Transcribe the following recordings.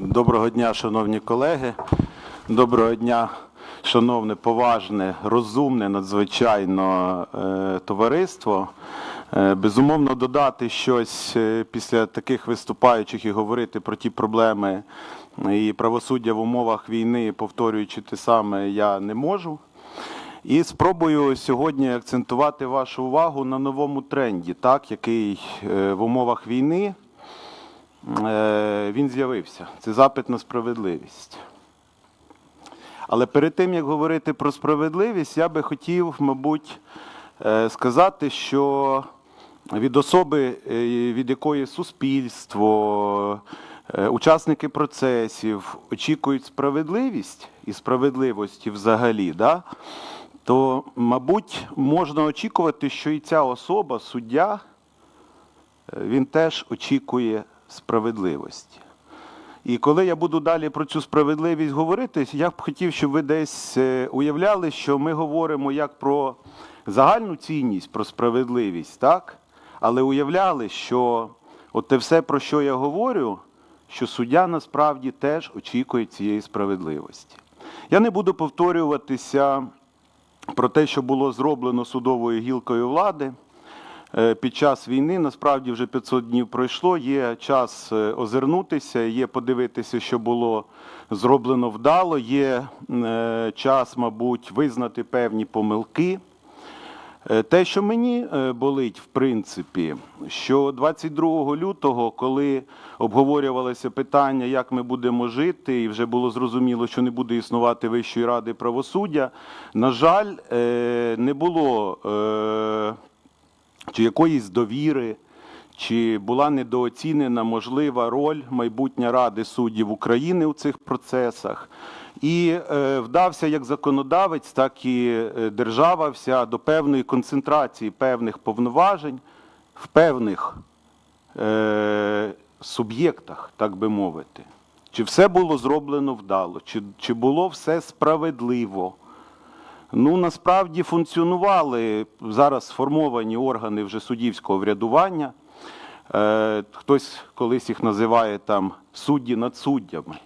Доброго дня, шановні колеги. Доброго дня, шановне, поважне, розумне, надзвичайно е, товариство. Е, безумовно, додати щось е, після таких виступаючих і говорити про ті проблеми і правосуддя в умовах війни, повторюючи те саме, я не можу. І спробую сьогодні акцентувати вашу увагу на новому тренді, так, який в умовах війни він з'явився. Це запит на справедливість. Але перед тим, як говорити про справедливість, я би хотів, мабуть, е, сказати, що від особи, е, від якої суспільство, е, учасники процесів очікують справедливість і справедливості взагалі, да, то, мабуть, можна очікувати, що і ця особа, суддя, е, він теж очікує справедливості. І коли я буду далі про цю справедливість говорити, я б хотів, щоб ви десь е, уявляли, що ми говоримо як про загальну цінність, про справедливість, так? Але уявляли, що от те все, про що я говорю, що суддя насправді теж очікує цієї справедливості. Я не буду повторюватися про те, що було зроблено судовою гілкою влади. Е, Під час війни насправді вже 500 днів пройшло. Є час е, озирнутися, є подивитися, що було зроблено вдало. Є е, час, мабуть, визнати певні помилки. Те, що мені болить, в принципі, що 22 лютого, коли обговорювалося питання, як ми будемо жити, і вже було зрозуміло, що не буде існувати Вищої ради правосуддя, на жаль, не було чи якоїсь довіри, чи була недооцінена можлива роль майбутня Ради суддів України у цих процесах. І е, вдався як законодавець, так і е, держава вся до певної концентрації певних повноважень в певних е, суб'єктах, так би мовити. Чи все було зроблено вдало, чи, чи було все справедливо? Ну, насправді функціонували зараз сформовані органи вже суддівського врядування. Е, хтось колись їх називає там судді над суддями.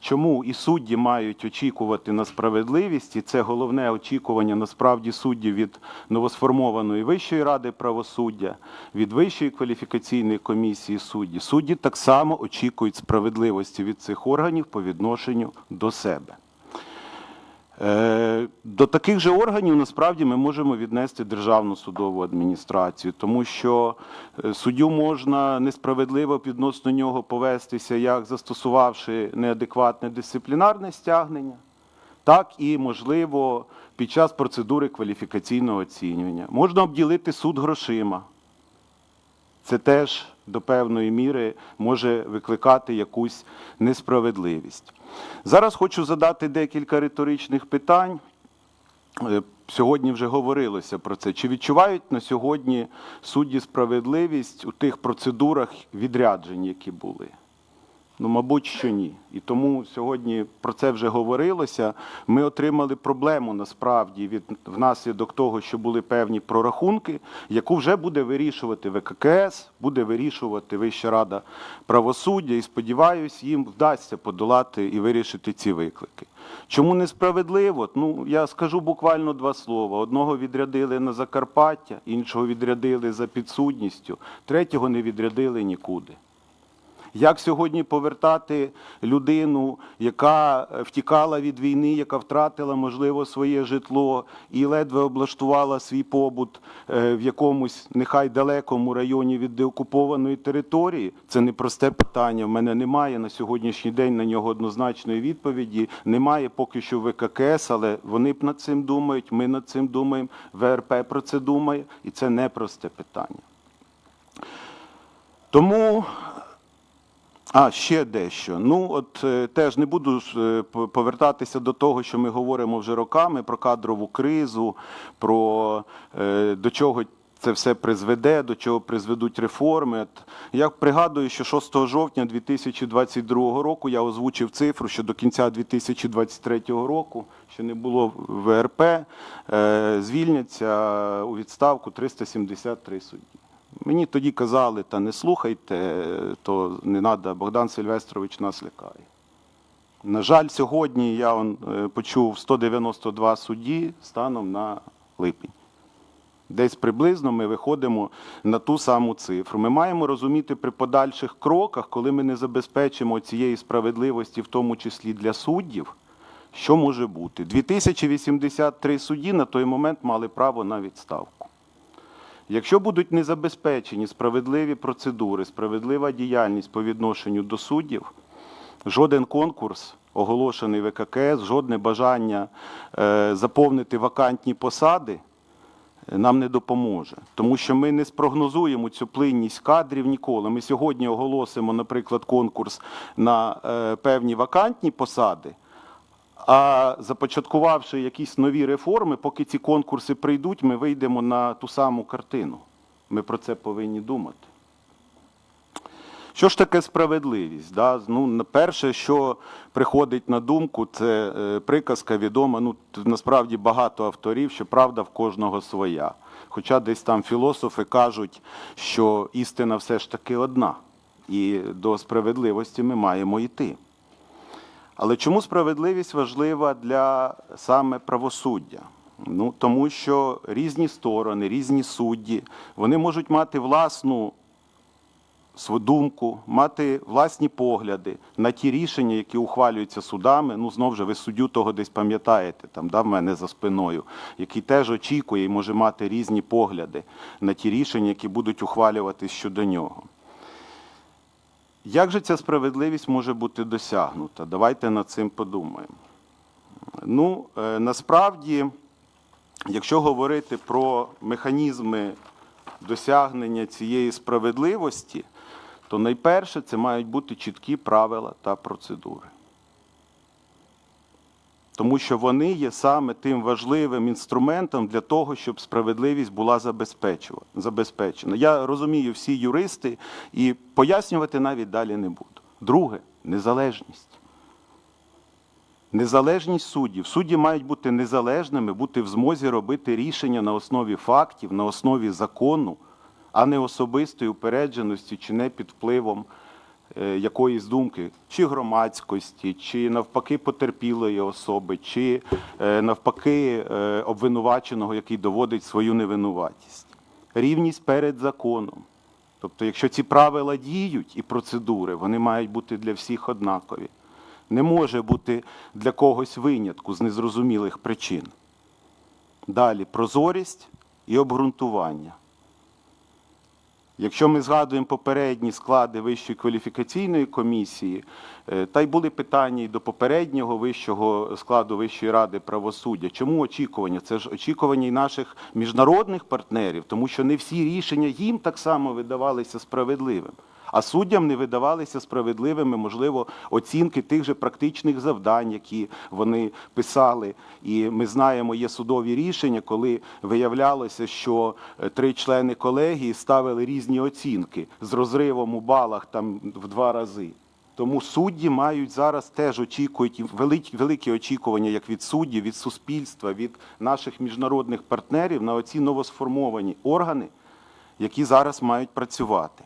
Чому і судді мають очікувати на справедливість, і це головне очікування насправді суддів від новосформованої Вищої ради правосуддя, від Вищої кваліфікаційної комісії суддів. Судді так само очікують справедливості від цих органів по відношенню до себе. Е, До таких же органів насправді ми можемо віднести державну судову адміністрацію, тому що е, суддю можна несправедливо відносно нього повестися, як застосувавши неадекватне дисциплінарне стягнення, так і, можливо, під час процедури кваліфікаційного оцінювання. Можна обділити суд грошима. Це теж до певної міри може викликати якусь несправедливість. Зараз хочу задати декілька риторичних питань. Е, Сьогодні вже говорилося про це. Чи відчувають на сьогодні судді справедливість у тих процедурах відряджень, які були? Ну, мабуть, що ні. І тому сьогодні про це вже говорилося. Ми отримали проблему насправді від внаслідок того, що були певні прорахунки, яку вже буде вирішувати ВККС, буде вирішувати Вища рада правосуддя. І сподіваюся, їм вдасться подолати і вирішити ці виклики. Чому несправедливо? Ну я скажу буквально два слова: одного відрядили на Закарпаття, іншого відрядили за підсудністю, третього не відрядили нікуди. Як сьогодні повертати людину, яка втікала від війни, яка втратила, можливо, своє житло і ледве облаштувала свій побут е, в якомусь нехай далекому районі від деокупованої території? Це непросте питання. В мене немає на сьогоднішній день на нього однозначної відповіді. Немає поки що ВККС, але вони б над цим думають. Ми над цим думаємо. ВРП про це думає, і це непросте питання. Тому а, ще дещо. Ну, от е, теж не буду е, повертатися до того, що ми говоримо вже роками про кадрову кризу, про е, до чого це все призведе, до чого призведуть реформи. Я пригадую, що 6 жовтня 2022 року я озвучив цифру, що до кінця 2023 року, що не було ВРП, звільняться у відставку 373 судді. Мені тоді казали, та не слухайте, то не треба, Богдан Сильвестрович нас лякає. На жаль, сьогодні я он, е, почув 192 судді станом на липень. Десь приблизно ми виходимо на ту саму цифру. Ми маємо розуміти при подальших кроках, коли ми не забезпечимо цієї справедливості, в тому числі для суддів, що може бути. 2083 судді на той момент мали право на відставку. Якщо будуть не забезпечені справедливі процедури, справедлива діяльність по відношенню до суддів, жоден конкурс, оголошений ВККС, жодне бажання е, заповнити вакантні посади е, нам не допоможе. Тому що ми не спрогнозуємо цю плинність кадрів ніколи. Ми сьогодні оголосимо, наприклад, конкурс на е, певні вакантні посади. А започаткувавши якісь нові реформи, поки ці конкурси прийдуть, ми вийдемо на ту саму картину. Ми про це повинні думати. Що ж таке справедливість? Да? Ну, перше, що приходить на думку, це е, приказка відома. Ну, насправді багато авторів, що правда в кожного своя. Хоча десь там філософи кажуть, що істина все ж таки одна, і до справедливості ми маємо йти. Але чому справедливість важлива для саме правосуддя? Ну, тому що різні сторони, різні судді, вони можуть мати власну свою думку, мати власні погляди на ті рішення, які ухвалюються судами. Ну, знову ж ви суддю того десь пам'ятаєте, там да, в мене за спиною, який теж очікує і може мати різні погляди на ті рішення, які будуть ухвалюватись щодо нього. Як же ця справедливість може бути досягнута? Давайте над цим подумаємо. Ну, е, насправді, якщо говорити про механізми досягнення цієї справедливості, то найперше це мають бути чіткі правила та процедури. Тому що вони є саме тим важливим інструментом для того, щоб справедливість була забезпечена. Я розумію всі юристи і пояснювати навіть далі не буду. Друге незалежність. Незалежність суддів. Судді мають бути незалежними, бути в змозі робити рішення на основі фактів, на основі закону, а не особистої упередженості чи не під впливом якоїсь думки, чи громадськості, чи навпаки потерпілої особи, чи е, навпаки е, обвинуваченого, який доводить свою невинуватість. Рівність перед законом. Тобто, якщо ці правила діють і процедури, вони мають бути для всіх однакові. Не може бути для когось винятку з незрозумілих причин. Далі прозорість і обґрунтування. Якщо ми згадуємо попередні склади Вищої кваліфікаційної комісії, е, та й були питання і до попереднього вищого складу Вищої ради правосуддя. Чому очікування? Це ж очікування і наших міжнародних партнерів, тому що не всі рішення їм так само видавалися справедливим. А суддям не видавалися справедливими, можливо, оцінки тих же практичних завдань, які вони писали. І ми знаємо, є судові рішення, коли виявлялося, що е, три члени колегії ставили різні оцінки з розривом у балах там в два рази. Тому судді мають зараз теж очікують великі, великі очікування як від суддів, від суспільства, від наших міжнародних партнерів на оці новосформовані органи, які зараз мають працювати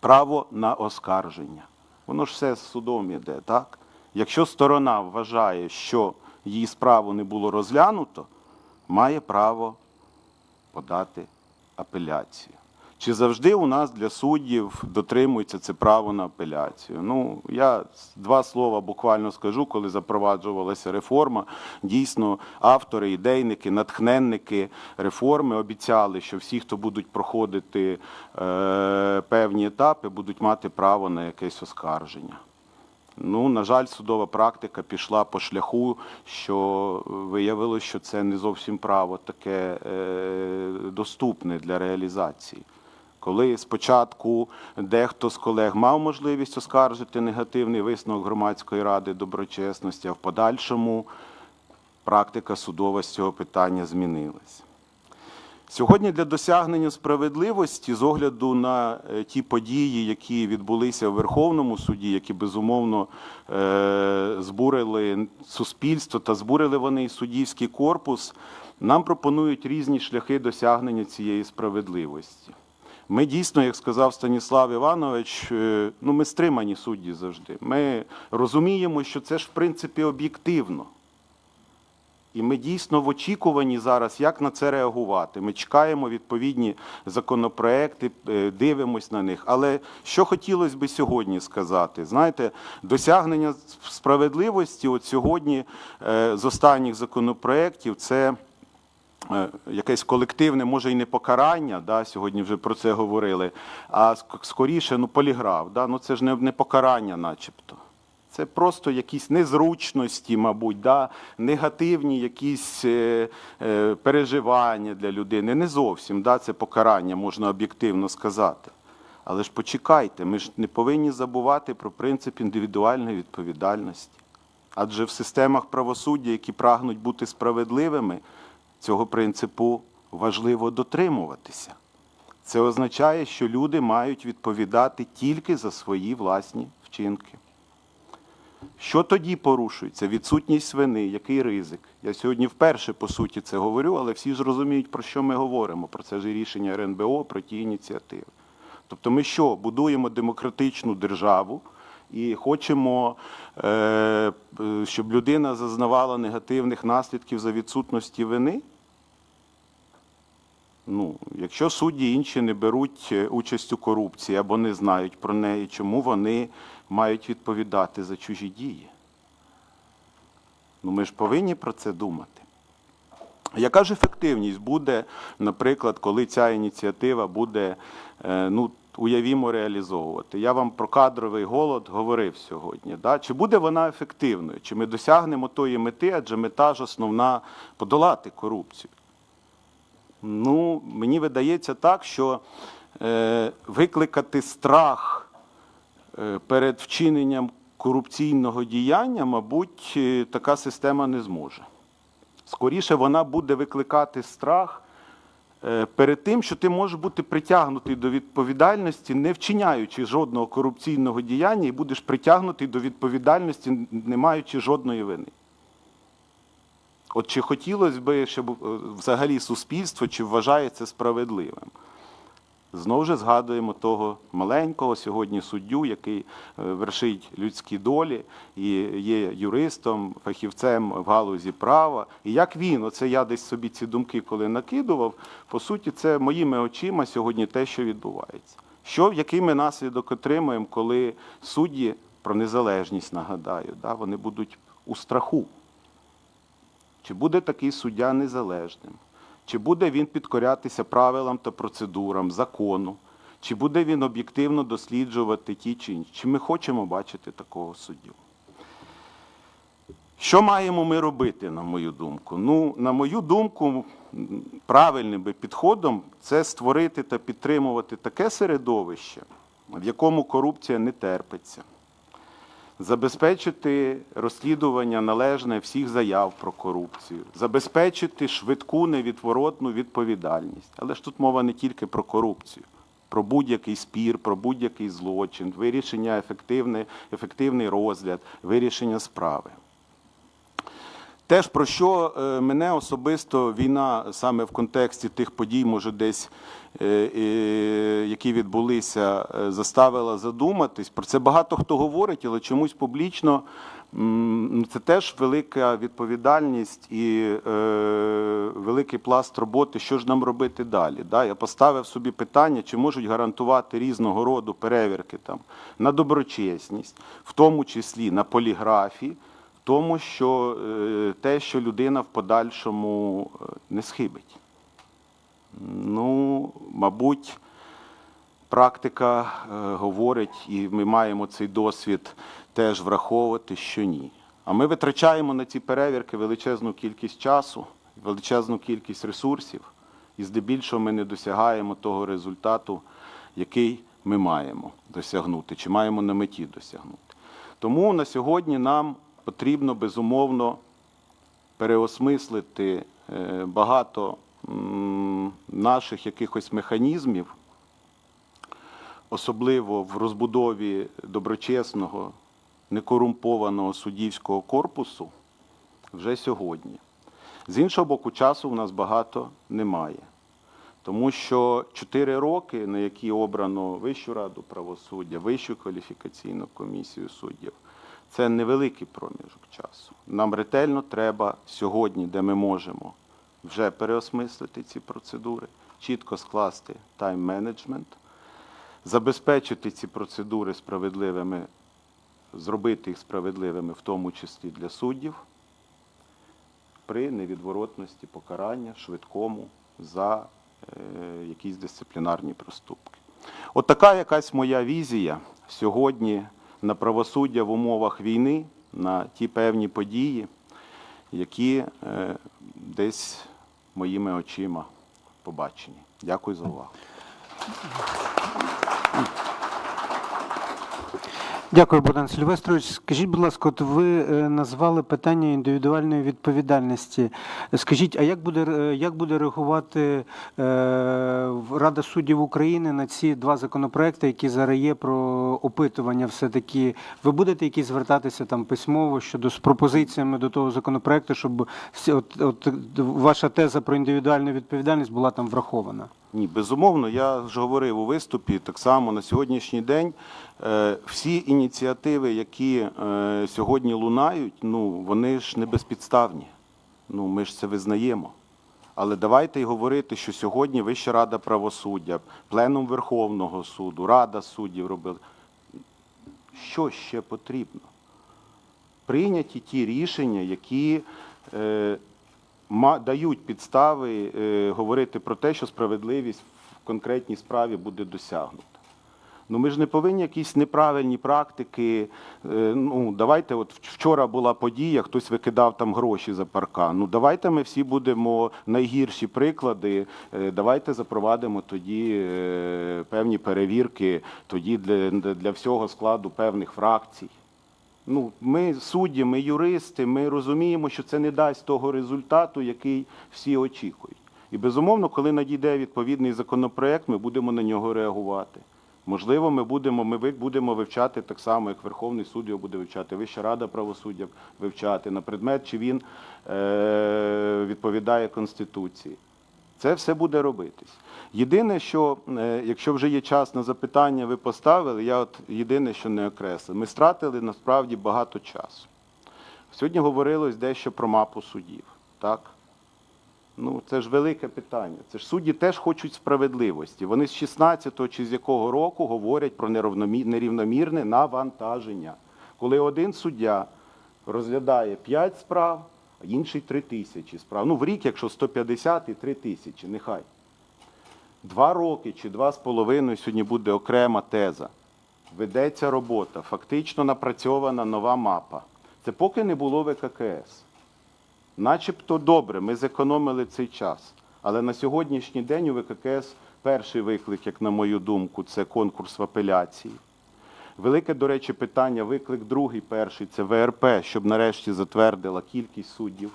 право на оскарження. Воно ж все з судом іде, так? Якщо сторона вважає, що її справу не було розглянуто, має право подати апеляцію. Чи завжди у нас для суддів дотримується це право на апеляцію? Ну, я два слова буквально скажу, коли запроваджувалася реформа. Дійсно, автори, ідейники, натхненники реформи обіцяли, що всі, хто будуть проходити е, певні етапи, будуть мати право на якесь оскарження. Ну, на жаль, судова практика пішла по шляху, що виявилося, що це не зовсім право таке е, доступне для реалізації. Коли спочатку дехто з колег мав можливість оскаржити негативний висновок громадської ради доброчесності, а в подальшому практика судова з цього питання змінилась. Сьогодні для досягнення справедливості з огляду на е, ті події, які відбулися в Верховному суді, які безумовно е, збурили суспільство та збурили вони і суддівський корпус, нам пропонують різні шляхи досягнення цієї справедливості. Ми дійсно, як сказав Станіслав Іванович, е, ну ми стримані судді завжди. Ми розуміємо, що це ж в принципі об'єктивно. І ми дійсно в очікуванні зараз, як на це реагувати. Ми чекаємо відповідні законопроекти, е, дивимось на них. Але що хотілося би сьогодні сказати? Знаєте, досягнення справедливості от сьогодні е, з останніх законопроєктів це якесь колективне, може і не покарання, да, сьогодні вже про це говорили, а скоріше ну, поліграф. Да, ну, це ж не, не покарання начебто. Це просто якісь незручності, мабуть, да? негативні якісь е, е, переживання для людини. Не зовсім да? це покарання, можна об'єктивно сказати. Але ж почекайте, ми ж не повинні забувати про принцип індивідуальної відповідальності. Адже в системах правосуддя, які прагнуть бути справедливими, цього принципу важливо дотримуватися. Це означає, що люди мають відповідати тільки за свої власні вчинки. Що тоді порушується? Відсутність вини, який ризик? Я сьогодні вперше по суті це говорю, але всі ж розуміють, про що ми говоримо. Про це ж рішення РНБО, про ті ініціативи. Тобто ми що, будуємо демократичну державу і хочемо, е, е, щоб людина зазнавала негативних наслідків за відсутності вини? Ну, якщо судді інші не беруть е, участь у корупції або не знають про неї, чому вони мають відповідати за чужі дії? Ну, ми ж повинні про це думати. Яка ж ефективність буде, наприклад, коли ця ініціатива буде, е, ну, уявімо, реалізовувати? Я вам про кадровий голод говорив сьогодні. Да? Чи буде вона ефективною? Чи ми досягнемо тої мети, адже мета ж основна подолати корупцію? Ну, мені видається так, що е, викликати страх е, перед вчиненням корупційного діяння, мабуть, е, така система не зможе. Скоріше вона буде викликати страх е, перед тим, що ти можеш бути притягнутий до відповідальності, не вчиняючи жодного корупційного діяння, і будеш притягнутий до відповідальності, не маючи жодної вини. От чи хотілося б, щоб е, взагалі суспільство чи вважає це справедливим? Знову ж згадуємо того маленького сьогодні суддю, який е, вершить людські долі і є юристом, фахівцем в галузі права. І як він, оце я десь собі ці думки, коли накидував, по суті, це моїми очима сьогодні те, що відбувається. Що, який ми наслідок отримуємо, коли судді про незалежність нагадаю, да, вони будуть у страху. Чи буде такий суддя незалежним? Чи буде він підкорятися правилам та процедурам, закону? Чи буде він об'єктивно досліджувати ті чи інші? Чи ми хочемо бачити такого суддю? Що маємо ми робити, на мою думку? Ну, на мою думку, правильним би підходом це створити та підтримувати таке середовище, в якому корупція не терпиться забезпечити розслідування належне всіх заяв про корупцію, забезпечити швидку невідворотну відповідальність. Але ж тут мова не тільки про корупцію, про будь-який спір, про будь-який злочин, вирішення ефективний, ефективний розгляд, вирішення справи. Теж про що е, мене особисто війна саме в контексті тих подій, може, десь е, які відбулися, е, заставила задуматись. Про це багато хто говорить, але чомусь публічно це теж велика відповідальність і великий пласт роботи, що ж нам робити далі. Я поставив собі питання, чи можуть гарантувати різного роду перевірки там, на доброчесність, в тому числі на поліграфії тому, що е, те, що людина в подальшому е, не схибить. Ну, мабуть, практика е, говорить, і ми маємо цей досвід теж враховувати, що ні. А ми витрачаємо на ці перевірки величезну кількість часу, величезну кількість ресурсів, і здебільшого ми не досягаємо того результату, який ми маємо досягнути, чи маємо на меті досягнути. Тому на сьогодні нам потрібно безумовно переосмислити е, багато наших якихось механізмів, особливо в розбудові доброчесного, некорумпованого суддівського корпусу вже сьогодні. З іншого боку, часу в нас багато немає. Тому що 4 роки, на які обрано Вищу раду правосуддя, Вищу кваліфікаційну комісію суддів, це невеликий проміжок часу. Нам ретельно треба сьогодні, де ми можемо вже переосмислити ці процедури, чітко скласти тайм-менеджмент, забезпечити ці процедури справедливими, зробити їх справедливими, в тому числі для суддів, при невідворотності покарання швидкому за е, якісь дисциплінарні проступки. От така якась моя візія сьогодні на правосуддя в умовах війни, на ті певні події, які е, десь моїми очима побачені. Дякую за увагу. Дякую, Богдан Сильвестрович. Скажіть, будь ласка, от ви е, назвали питання індивідуальної відповідальності. Скажіть, а як буде, е, як буде реагувати е, Рада суддів України на ці два законопроекти, які зараз є про опитування? Все-таки ви будете якісь звертатися там письмово щодо з пропозиціями до того законопроекту, щоб от, от, ваша теза про індивідуальну відповідальність була там врахована? Ні, безумовно, я ж говорив у виступі так само на сьогоднішній день. е, Всі ініціативи, які е, сьогодні лунають, ну вони ж не безпідставні. Ну ми ж це визнаємо. Але давайте й говорити, що сьогодні Вища рада правосуддя, пленум Верховного суду, Рада суддів робили. Що ще потрібно? Прийняті ті рішення, які е, дають підстави е, говорити про те, що справедливість в конкретній справі буде досягнута. Ну ми ж не повинні якісь неправильні практики. е, Ну давайте, от вчора була подія, хтось викидав там гроші за паркан. Ну давайте ми всі будемо найгірші приклади. е, Давайте запровадимо тоді певні перевірки, тоді для, для всього складу певних фракцій. Ну, ми судді, ми юристи, ми розуміємо, що це не дасть того результату, який всі очікують. І безумовно, коли надійде відповідний законопроект, ми будемо на нього реагувати. Можливо, ми будемо, ми будемо вивчати так само, як Верховний суд його буде вивчати, Вища рада правосуддя вивчати на предмет, чи він е, відповідає Конституції. Це все буде робитись. Єдине, що е, якщо вже є час на запитання, ви поставили, я от єдине, що не окреслив. Ми стратили насправді багато часу. Сьогодні говорилось дещо про мапу судів. Так? Ну, це ж велике питання. Це ж судді теж хочуть справедливості. Вони з 16-го чи з якого року говорять про нерівномірне навантаження. Коли один суддя розглядає 5 справ, інший 3 тисячі справ. Ну, в рік, якщо 150 і 3 тисячі, нехай. Два роки чи два з половиною сьогодні буде окрема теза. Ведеться робота, фактично напрацьована нова мапа. Це поки не було ВККС. Начебто добре, ми зекономили цей час. Але на сьогоднішній день у ВККС перший виклик, як на мою думку, це конкурс в апеляції. Велике, до речі, питання, виклик другий, перший це ВРП, щоб нарешті затвердила кількість суддів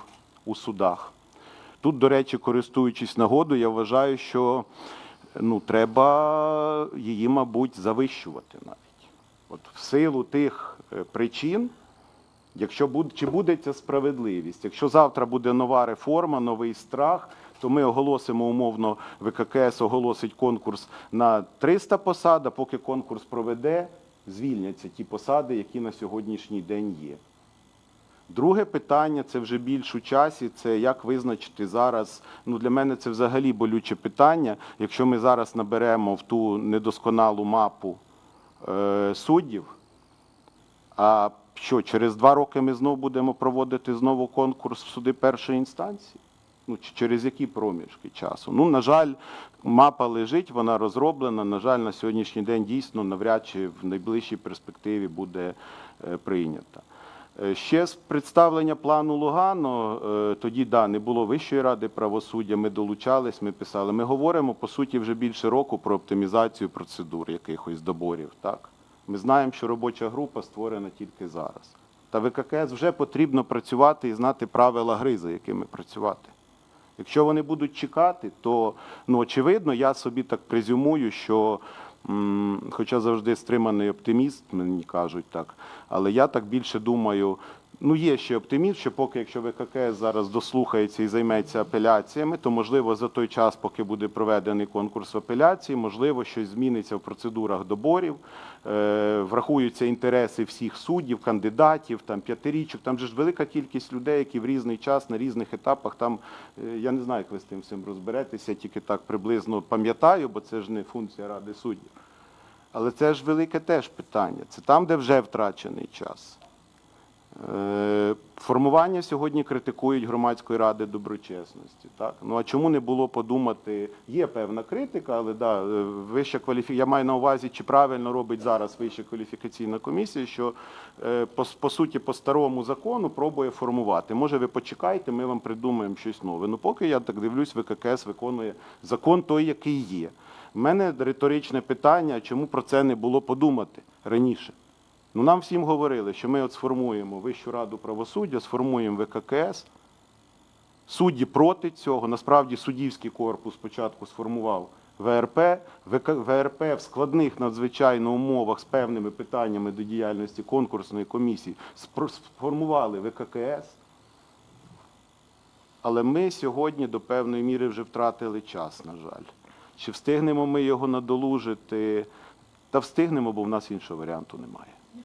у судах. Тут, до речі, користуючись нагодою, я вважаю, що ну, треба її, мабуть, завищувати навіть. От в силу тих е, причин, Якщо буде, чи буде ця справедливість? Якщо завтра буде нова реформа, новий страх, то ми оголосимо умовно, ВККС оголосить конкурс на 300 посад, а поки конкурс проведе, звільняться ті посади, які на сьогоднішній день є. Друге питання це вже більш у часі. Це як визначити зараз. Ну для мене це взагалі болюче питання. Якщо ми зараз наберемо в ту недосконалу мапу е, суддів, а що, через два роки ми знову будемо проводити знову конкурс в суди першої інстанції? Ну, через які проміжки часу? Ну, на жаль, мапа лежить, вона розроблена. На жаль, на сьогоднішній день дійсно навряд чи в найближчій перспективі буде е, прийнята. Е, Ще з представлення плану Лугано, е, тоді да, не було Вищої ради правосуддя, ми долучались, ми писали. Ми говоримо, по суті, вже більше року про оптимізацію процедур якихось доборів. Так? Ми знаємо, що робоча група створена тільки зараз. Та ВККС вже потрібно працювати і знати правила гри, за якими працювати. Якщо вони будуть чекати, то ну, очевидно, я собі так презюмую, що, хоча завжди стриманий оптиміст, мені кажуть так, але я так більше думаю, Ну, є ще оптимізм, що поки якщо ВККС зараз дослухається і займеться апеляціями, то можливо за той час, поки буде проведений конкурс апеляції, можливо, щось зміниться в процедурах доборів, е, врахуються інтереси всіх суддів, кандидатів, там п'ятирічок. Там же ж велика кількість людей, які в різний час на різних етапах. Там е, я не знаю, як ви з тим всім розберетеся, тільки так приблизно пам'ятаю, бо це ж не функція ради суддів. Але це ж велике теж питання. Це там, де вже втрачений час. Е, Формування сьогодні критикують громадської ради доброчесності. Так? Ну а чому не було подумати? Є певна критика, але да, е, вища кваліфі... я маю на увазі, чи правильно робить зараз вища кваліфікаційна комісія, що е, по, по суті по старому закону пробує формувати. Може, ви почекайте, ми вам придумаємо щось нове. Ну, поки я так дивлюсь, ВККС виконує закон той, який є. У мене риторичне питання, чому про це не було подумати раніше? Ну, нам всім говорили, що ми от сформуємо Вищу раду правосуддя, сформуємо ВККС. Судді проти цього. Насправді суддівський корпус спочатку сформував ВРП. ВРП в складних надзвичайно умовах з певними питаннями до діяльності конкурсної комісії сформували ВККС. Але ми сьогодні до певної міри вже втратили час, на жаль. Чи встигнемо ми його надолужити? Та встигнемо, бо в нас іншого варіанту немає.